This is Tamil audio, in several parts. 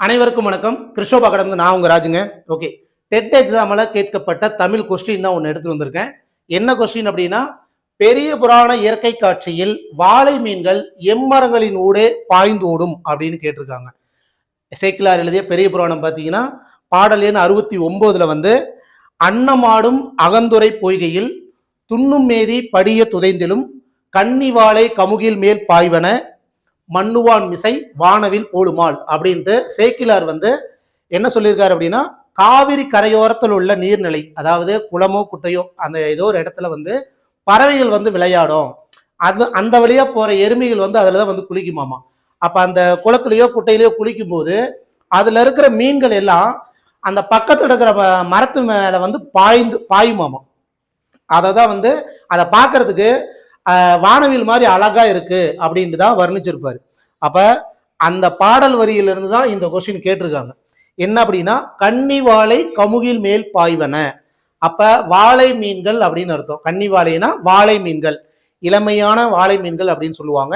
அனைவருக்கும் வணக்கம். கிருஷ்ணோபா கடந்து நான் உங்க ராஜுங்க. ஓகே டெட் எக்ஸாமில் கேட்கப்பட்ட தமிழ் கொஸ்டின் தான் ஒன்று எடுத்து வந்திருக்கேன். என்ன கொஸ்டின் அப்படின்னா பெரிய புராண இயற்கை காட்சியில் வாழை மீன்கள் எம்மரங்களின் ஊடே பாய்ந்து ஓடும் அப்படின்னு கேட்டிருக்காங்க. சேக்கிலார் எழுதிய பெரிய புராணம் பார்த்தீங்கன்னா பாடல் எண் அறுபத்தி ஒம்போதுல வந்து அன்னமாடும் அகந்துரை பொய்கையில் துண்ணும் மேதி படிய துதைந்திலும் கன்னி வாழை கமுகில் மேல் பாய்வன மண்ணுவான் மிசை வானவில் போடுமாள் அப்படின்ட்டு சேக்கிலார் வந்து என்ன சொல்லியிருக்காரு அப்படின்னா காவிரி கரையோரத்தில் உள்ள நீர்நிலை அதாவது குளமோ குட்டையோ அந்த ஏதோ ஒரு இடத்துல வந்து பறவைகள் வந்து விளையாடும். அது அந்த வழியா போற எருமைகள் வந்து அதுல தான் வந்து குளிக்குமாமா. அப்ப அந்த குளத்துலயோ குட்டையிலயோ குளிக்கும் போது அதுல இருக்கிற மீன்கள் எல்லாம் அந்த பக்கத்துல இருக்கிற ம- மரத்து மேல வந்து பாய்ந்து பாயுமாமா. அதை தான் வந்து அதை பார்க்கறதுக்கு வானவில் மாதிரி அழகா இருக்கு அப்படின்ட்டு தான் வர்ணிச்சிருப்பாரு. அப்ப அந்த பாடல் வரியிலிருந்து தான் இந்த கொஸ்டின் கேட்டிருக்காங்க. என்ன அப்படின்னா கன்னி வாழை கமுகில் மேல் பாய்வன. அப்ப வாழை மீன்கள் அப்படின்னு அர்த்தம். கன்னி வாழைனா வாழை மீன்கள். இளமையான வாழை மீன்கள் அப்படின்னு சொல்லுவாங்க.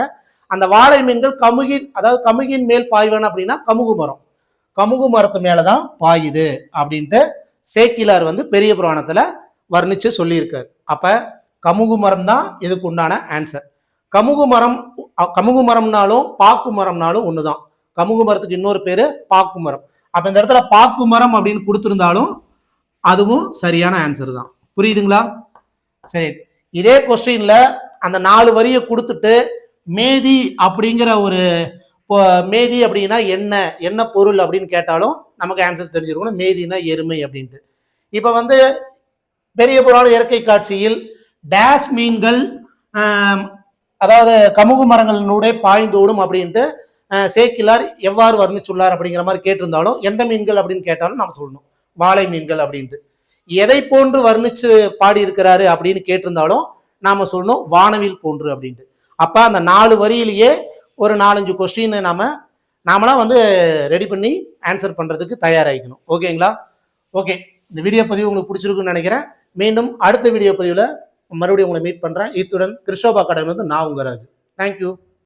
அந்த வாழை மீன்கள் கமுகின் அதாவது கமுகின் மேல் பாய்வன அப்படின்னா கமுகு மரம். கமுகு மரத்து மேலதான் பாயுது அப்படின்ட்டு சேக்கிலார் வந்து பெரிய புராணத்துல வர்ணிச்சு சொல்லியிருக்காரு. அப்ப கமுகு மரம் தான் இதுக்கு உண்டான ஆன்சர் கமுகு மரம் கமுகு மரம்னாலும் பாக்கு மரம்னாலும் ஒண்ணுதான். கமுகு மரத்துக்கு இன்னொரு பேரு பாக்கு மரம். அப்ப இந்த இடத்துல பாக்கு மரம் அப்படின்னு கொடுத்துருந்தாலும் அதுவும் சரியான ஆன்சர் தான். புரியுதுங்களா? சரி. இதே கொஸ்டின்ல அந்த நாலு வரியை கொடுத்துட்டு மேதி அப்படிங்கிற ஒரு மேதி அப்படின்னா என்ன என்ன பொருள் அப்படின்னு கேட்டாலும் நமக்கு ஆன்சர் தெரிஞ்சிருக்கணும். மேதினா எருமை அப்படின்ட்டு. இப்போ வந்து பெரிய புராண இயற்கை காட்சியில் டேஸ் மீன்கள் அதாவது கமுகு மரங்களினூடே பாய்ந்து ஓடும் அப்படின்ட்டு சேக்கிலார் எவ்வாறு வர்ணிச்சுள்ளார் அப்படிங்கிற மாதிரி கேட்டிருந்தாலும் எந்த மீன்கள் அப்படின்னு கேட்டாலும் நம்ம சொல்லணும். வாழை மீன்கள் அப்படின்ட்டு. எதை போன்று வர்ணிச்சு பாடி இருக்கிறாரு அப்படின்னு கேட்டிருந்தாலும் நாம சொல்லணும் வானவில் போன்று அப்படின்ட்டு. அப்ப அந்த நாலு வரியிலேயே ஒரு நாலஞ்சு கொஸ்டின் நாம நாமளாம் வந்து ரெடி பண்ணி ஆன்சர் பண்றதுக்கு தயாராகிக்கணும். ஓகேங்களா ஓகே இந்த வீடியோ பதிவு உங்களுக்கு பிடிச்சிருக்குன்னு நினைக்கிறேன். மீண்டும் அடுத்த வீடியோ பதிவில் மறுபடியும் உங்களை மீட் பண்ணுறேன் இத்துடன் கிருஷோபா கடை வந்து நான் உங்கள் ராஜு. தேங்க்யூ